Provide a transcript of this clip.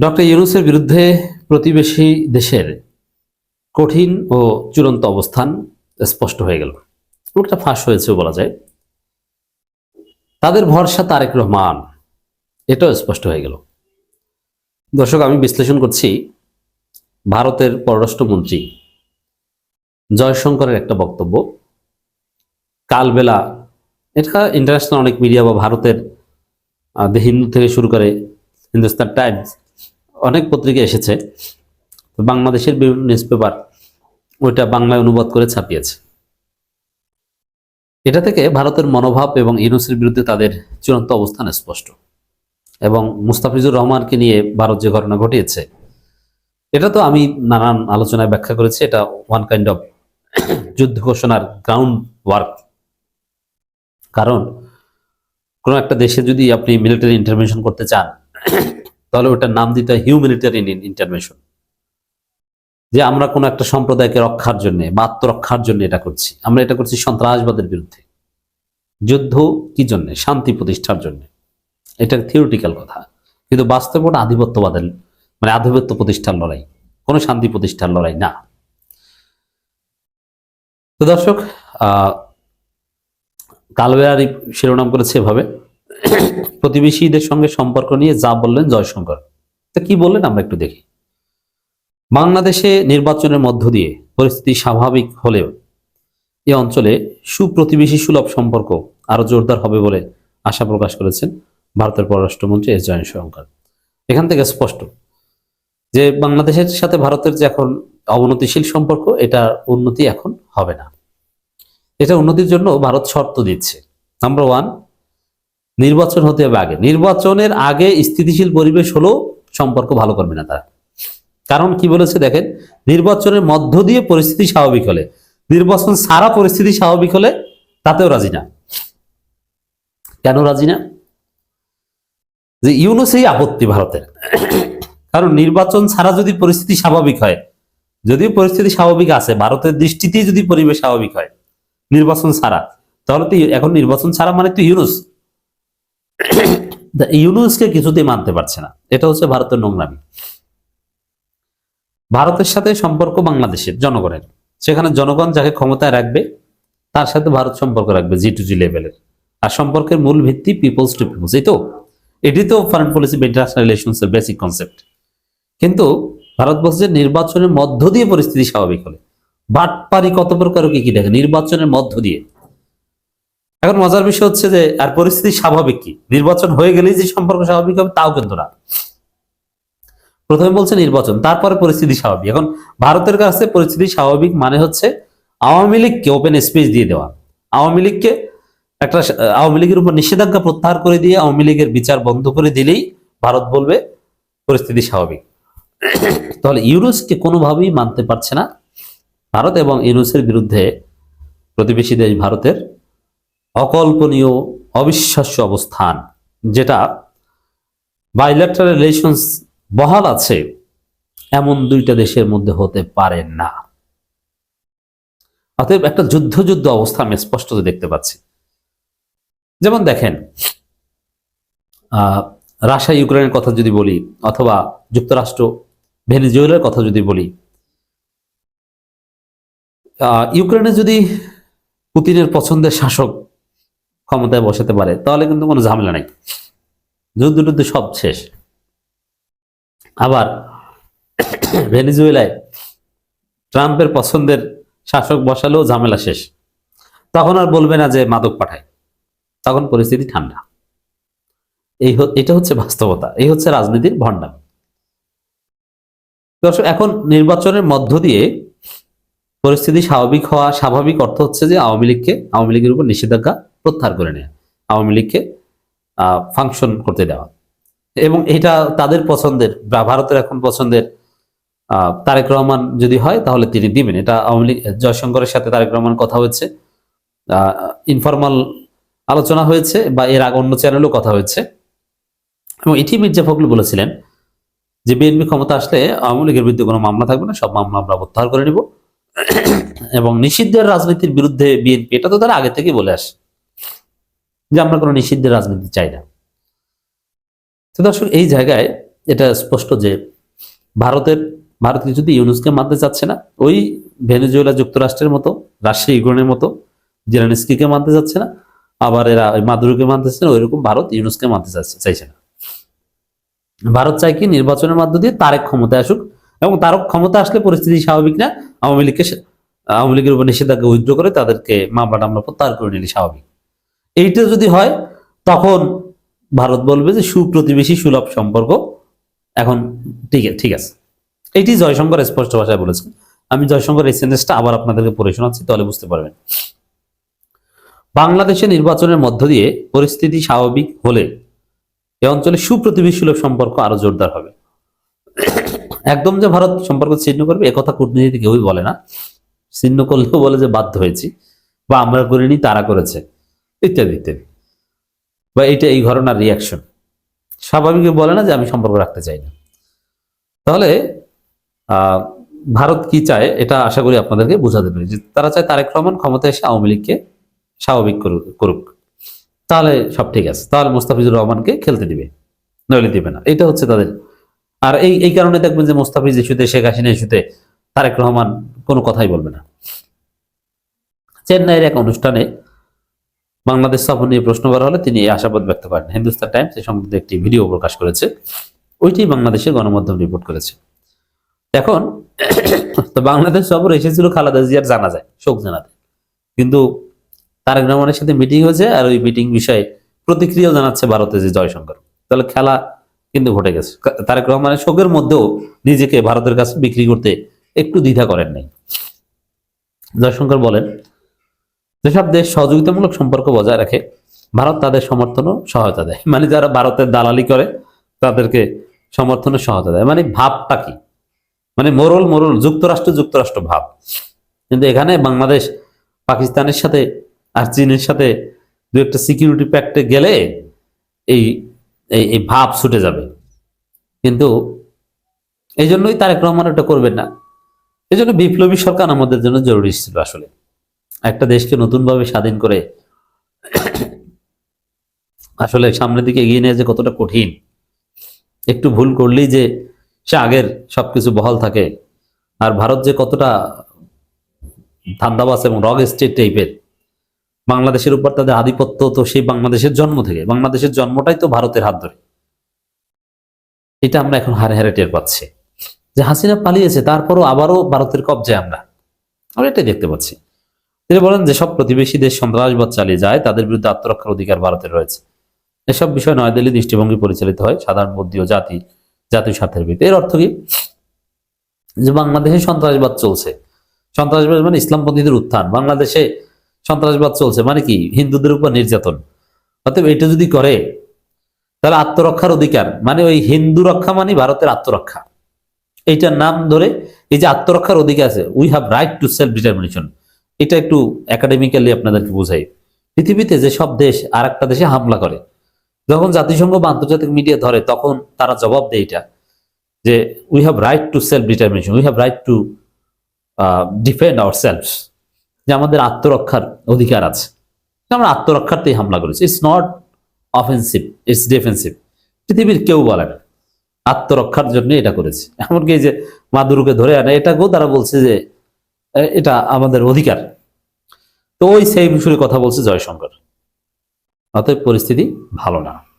Doctor ইউনুসের বিরুদ্ধে প্রতিবেশী দেশের কঠিন ও চূড়ান্ত অবস্থান স্পষ্ট হয়ে গেল। একটা ফাঁস হয়েছে বলা যায়। তাদের ভরসা তারেক রহমান, এটাও স্পষ্ট হয়ে গেল। দর্শক, আমি বিশ্লেষণ করছি ভারতের পররাষ্ট্রমন্ত্রী জয়শঙ্করের একটা বক্তব্য। কালবেলা, এটা ইন্টারন্যাশনাল অনেক মিডিয়া বা ভারতের দ্য হিন্দু থেকে শুরু করে হিন্দুস্তান টাইমস অনেক পত্রিকা এসেছে, বাংলাদেশের বিভিন্ন নিউজ পেপার ওইটা বাংলায় অনুবাদ করে ছাপিয়েছে। এটা থেকে ভারতের মনোভাব এবং ইউনুসের বিরুদ্ধে তাদের চূড়ান্ত অবস্থান স্পষ্ট এবং মুস্তাফিজুর রহমানকে নিয়ে ভারত যে ঘটনা ঘটিয়েছে, এটা তো আমি নানান আলোচনায় ব্যাখ্যা করেছি, এটা ওয়ান কাইন্ড অফ যুদ্ধ ঘোষণার গ্রাউন্ড ওয়ার্ক কারণ কোনো একটা দেশে যদি আপনি মিলিটারি ইন্টারভেনশন করতে চান তাহলে ওটার নাম দিতে হয় হিউম্যানিটারি ইন্টারভেনশন যে আমরা কোনো একটা সম্প্রদায়কে রক্ষার জন্য বা আত্মরক্ষার জন্য এটা করছি। আমরা এটা করছি সন্ত্রাসবাদের বিরুদ্ধে। যুদ্ধ কি জন্য? শান্তি প্রতিষ্ঠার জন্য। এটা থিওরিটিক্যাল কথা। কিন্তু বাস্তব ওটা আধিপত্যবাদের মানে আধিপত্য প্রতিষ্ঠার লড়াই। কোনো শান্তি প্রতিষ্ঠার লড়াই না। তো দর্শক, আহ কালবেয়ারি শিরোনাম করেছে এভাবে প্রতিবেশীদের সঙ্গে সম্পর্ক নিয়ে যা বললেন জয়শঙ্কর। তা কি বললেন আমরা একটু দেখি। বাংলাদেশে নির্বাচনের মধ্য দিয়ে পরিস্থিতি স্বাভাবিক হলেও এ অঞ্চলে সুপ্রতিবেশী সুলভ সম্পর্ক আরও জোরদার হবে বলে আশা প্রকাশ করেছেন ভারতের পররাষ্ট্রমন্ত্রী এস জয়শঙ্কর। এখান থেকে স্পষ্ট যে বাংলাদেশের সাথে ভারতের যে এখন অবনতিশীল সম্পর্ক, এটা উন্নতি এখন হবে না। এটা উন্নতির জন্য ভারত শর্ত দিচ্ছে। নাম্বার ওয়ান নির্বাচন হতে হবে আগে। নির্বাচনের আগে স্থিতিশীল পরিবেশ হলেও সম্পর্ক ভালো করবে না তারা। কারণ কি বলেছে দেখেন, নির্বাচনের মধ্য দিয়ে পরিস্থিতি স্বাভাবিক হলে, নির্বাচন সারা পরিস্থিতি স্বাভাবিক হলে তাতেও রাজি না। কেন রাজি না? যে ইউনুসেই আপত্তি ভারতের। কারণ নির্বাচন ছাড়া যদি পরিস্থিতি স্বাভাবিক হয়, যদিও পরিস্থিতি স্বাভাবিক আছে, ভারতের দৃষ্টিতেই যদি পরিবেশ স্বাভাবিক হয়, নির্বাচন ছাড়া, তাহলে তো এখন নির্বাচন ছাড়া মানে তো ইউনুস। ইউনুসকে কিছুতেই মানতে পারছে না। এটা হচ্ছে ভারতের নোংরামি। ভারতের সাথে সম্পর্ক বাংলাদেশের, জনগণের। সেখানে জনগণ যাকে ক্ষমতায় রাখবে, তার সাথে ভারত সম্পর্ক রাখবে জি টু জি লেভেলের। আর সম্পর্কের মূল ভিত্তি পিপলস টু পিপলস এই তো? এটি তো ফরেন পলিসি বা ইন্টারন্যাশনাল রিলেশনস এর বেসিক কনসেপ্ট কিন্তু ভারত বলছে যে নির্বাচনের মধ্য দিয়ে পরিস্থিতি স্বাভাবিক হলে। বাটপারি কত প্রকার কি কি দেখে? নির্বাচনের মধ্য দিয়ে। এখন মজার বিষয় হচ্ছে যে, আর পরিস্থিতি স্বাভাবিক কি? নির্বাচন হয়ে গেলেই যে সম্পর্ক স্বাভাবিক হবে, তাও কিন্তু না। প্রথমে বলছে নির্বাচন, তারপরে পরিস্থিতি স্বাভাবিক। এখন ভারতের কাছে পরিস্থিতি স্বাভাবিক মানে হচ্ছে আওয়ামী লীগকে ওপেন স্পেস দিয়ে দেওয়া। আওয়ামী লীগকে একটা, আওয়ামী লীগের উপর নিষেধাজ্ঞা প্রত্যাহার করে দিয়ে আওয়ামী লীগের বিচার বন্ধ করে দিলেই ভারত বলবে পরিস্থিতি স্বাভাবিক। তাহলে ইউনুসকে কোনোভাবেই মানতে পারছে না ভারত এবং ইউনুসের বিরুদ্ধে প্রতিবেশী দেশ ভারতের। অকল্পনীয়, অবিশ্বাস্য অবস্থান, যেটা বাইলেটারাল রিলেশনস বহাল আছে, এমন দুইটা দেশের মধ্যে হতে পারে না। অতএব একটা যুদ্ধ যুদ্ধ অবস্থা আমি স্পষ্ট দেখতে পাচ্ছি। যেমন দেখেন রাশিয়া, ইউক্রেনের কথা যদি বলি, অথবা যুক্তরাষ্ট্র, ভেনিজুয়েলার কথা যদি বলি ইউক্রেনে যদি পুতিনের পছন্দের শাসক ক্ষমতায় বসাতে পারে, তাহলে কিন্তু কোনো ঝামেলা নাই। যুদ্ধ টুদ্ধ সব শেষ। আবার ভেনিজুয়েলায় ট্রাম্পের পছন্দের শাসক বসালেও ঝামেলা শেষ। তখন আর বলবে না যে মাদক পাঠায়। তখন পরিস্থিতি ঠান্ডা। এই এটা হচ্ছে বাস্তবতা, এই হচ্ছে রাজনীতির ভণ্ডামি। দর্শক, এখন নির্বাচনের মধ্য দিয়ে পরিস্থিতি স্বাভাবিক হওয়া স্বাভাবিক অর্থ হচ্ছে যে আওয়ামী লীগকে, আওয়ামী লীগের উপর নিষেধাজ্ঞা প্রত্যাহার করে নেওয়া আওয়ামী লীগকে ফাংশন করতে দেওয়া। এবং এটা তাদের পছন্দের, বা ভারতের এখন পছন্দের তারেক রহমান যদি হয়, তাহলে তিনি দিবেন। এটা আওয়ামী লীগ, জয়শঙ্করের সাথে তারেক রহমান কথা হয়েছে। ইনফরমাল আলোচনা হয়েছে, বা এর আগে অন্য চ্যানেলেও কথা হয়েছে। এবং এটি মির্জা ফখরুল বলেছিলেন যে, বিএনপি ক্ষমতা আসলে আওয়ামী লীগের বিরুদ্ধে কোনো মামলা থাকবে না, সব মামলা আমরা প্রত্যাহার করে নিব। এবং নিষিদ্ধের রাজনীতির বিরুদ্ধে বিএনপি, এটা তো তারা আগে থেকে বলে আসে। যে আমরা কোনো নিষিদ্ধের রাজনীতি চাই না। তো দর্শক, এই জায়গায় এটা স্পষ্ট যে ভারতের, ভারত কিছুতে ইউনুসকে মানতে চাচ্ছে না? ওই ভেনেজুয়েলা যুক্তরাষ্ট্রের মতো রাশিয়া ইউক্রেনের মতো জেরানিস্কিকে মানতে চাচ্ছে না, আবার এরা ওই মাদুরুকে মানতে চাচ্ছে না, ওইরকম ভারত ইউনুসকে মানতে চাচ্ছে, চাইছে না। ভারত চায় কি নির্বাচনের মধ্য দিয়ে তারেক ক্ষমতায় আসুক এবং তারক ক্ষমতা আসলে পরিস্থিতি স্বাভাবিক না, আওয়ামী লীগকে আওয়ামী লীগের উপর নিষেধাজ্ঞা উইথড্র করে তাদেরকে মামলা টামলা প্রত্যাহার করে নিলে স্বাভাবিক। এইটা যদি হয়, তখন ভারত বলবে যে সুপ্রতিবেশী সুলভ সম্পর্ক। এখন ঠিক আছে ঠিক আছে। এইটি জয়শঙ্কর স্পষ্ট ভাষায় বলেছেন। আমি জয়শঙ্কর এই সেন্টেন্সটা আবার আপনাদেরকে পড়ে শোনাচ্ছি, তাহলে বুঝতে পারবেন। বাংলাদেশে নির্বাচনের মধ্য দিয়ে পরিস্থিতি স্বাভাবিক হলে এ অঞ্চলে সুপ্রতিবেশী সুলভ সম্পর্ক আরও জোরদার হবে। একদম যে ভারত সম্পর্ক ছিন্ন করবে একথা কূটনীতি কেউই বলে না। ছিন্ন করলেও বলে যে বাধ্য হয়েছি, বা আমরা করিনি, তারা করেছে। ইত্যাদি ইত্যাদি। বা এটা এই ঘটনার রিয়াকশন স্বাভাবিক বলে না যে আমি সম্পর্ক রাখতে চাই না। তাহলে ভারত কি চায় এটা আশা করি আপনাদেরকে বোঝাতে পারি যে তারা চায় তারেক রহমান ক্ষমতায় এসে আওয়ামী লীগকে স্বাভাবিক করুক। তাহলে সব ঠিক আছে। তাহলে মোস্তাফিজুর রহমানকে খেলতে দিবে, নইলে দিবে না। এটা হচ্ছে তাদের। আর এই এই কারণে দেখবেন যে মোস্তাফিজ ইস্যুতে, শেখ হাসিনা ইস্যুতে তারেক রহমান কোনো কথাই বলবে না। চেন্নাইয়ের এক অনুষ্ঠানে বাংলাদেশ সফর নিয়ে প্রশ্ন করা হলে তিনি এই আশাবাদ ব্যক্ত করেন। হিন্দুস্তান টাইমস এই সম্বন্ধে একটি ভিডিও প্রকাশ করেছে। ওইটি বাংলাদেশের গণমাধ্যম রিপোর্ট করেছে। এখন, তো বাংলাদেশ সফর এসেছিল খালেদা জিয়ার জানা যায় শোক জানাতে। কিন্তু তারেক রহমানের সাথে মিটিং হয়েছে আর ওই মিটিং বিষয়ে প্রতিক্রিয়া জানাচ্ছে ভারতে যে জয়শঙ্কর। তাহলে খেলা কিন্তু ঘটে গেছে। তারেক রহমানের শোকের মধ্যেও নিজেকে ভারতের কাছে বিক্রি করতে একটু দ্বিধা করেন নাই। জয়শঙ্কর বলেন যেসব দেশ সহযোগিতামূলক সম্পর্ক বজায় রাখে, ভারত তাদের সমর্থন ও সহায়তা দেয়। মানে যারা ভারতের দালালি করে, তাদেরকে সমর্থন ও সহায়তা দেয়। মানে ভাবটা কি? মানে মোরল মোরল, যুক্তরাষ্ট্র যুক্তরাষ্ট্র ভাব। কিন্তু এখানে বাংলাদেশ, পাকিস্তানের সাথে আর চীনের সাথে দু একটা সিকিউরিটি প্যাক্টে গেলে এই এই ভাব ছুটে যাবে। কিন্তু এই জন্যই তারেক রহমান এটা করবেন না। এই জন্য বিপ্লবী সরকার আমাদের জন্য জরুরি ছিল আসলে। একটা দেশকে নতুনভাবে স্বাধীন করে আসলে সামনের দিকে এগিয়ে নিয়ে যে কতটা কঠিন, একটু ভুল করলেই যে সে আগের সবকিছু বহাল থাকে। আর ভারত যে কতটা ধান্দাবাস এবং রগ স্টেট টাইপের, বাংলাদেশের উপর তাদের আধিপত্য তো সেই বাংলাদেশের জন্ম থেকে। বাংলাদেশের জন্মটাই তো ভারতের হাত ধরে। এটা আমরা এখন হারে হারে টের পাচ্ছি। যে হাসিনা পালিয়েছে, তারপরও আবারও ভারতের কবজায় আমরা। আমরা এটাই দেখতে পাচ্ছি। তিনি বলেন যেসব প্রতিবেশী দেশ সন্ত্রাসবাদ চালিয়ে যায়, তাদের বিরুদ্ধে আত্মরক্ষার অধিকার ভারতের রয়েছে। এসব বিষয় নয়াদিল্লি দৃষ্টিভঙ্গি পরিচালিত হয় সাধারণ বুদ্ধি ও জাতি, জাতীয় স্বার্থের ভিত্তি এর অর্থ কি? যে, বাংলাদেশে সন্ত্রাসবাদ চলছে। সন্ত্রাসবাদ মানে ইসলামপন্থীদের উত্থান। বাংলাদেশে সন্ত্রাসবাদ চলছে মানে কি? হিন্দুদের উপর নির্যাতন। অতএব এটা যদি করে, তাহলে আত্মরক্ষার অধিকার মানে ওই হিন্দু রক্ষা মানে ভারতের আত্মরক্ষা। এইটার নাম ধরে এই যে আত্মরক্ষার অধিকার আছে we have right to self determination এটা একটু একাডেমিক্যালি আপনাদেরকে বোঝাই। পৃথিবীতে যে সব দেশ আর একটা দেশে হামলা করে, যখন জাতিসংঘ বা আন্তর্জাতিক মিডিয়া ধরে, তখন তারা জবাব দেয় এটা, যে we have right to self determination we have right to defend our self যে আমাদের আত্মরক্ষার অধিকার আছে। আমরা আত্মরক্ষার্থেই হামলা করেছি। It's not offensive it's defensive পৃথিবীর কেউ বলে না, আত্মরক্ষার জন্য এটা করেছে। এমনকি যে মাদুরুকে ধরে আনে, এটাকেও তারা বলছে যে এটা আমাদের অধিকার। তো ওই সেই বিষয়ে কথা বলছে জয়শঙ্কর। অতএব পরিস্থিতি ভালো না।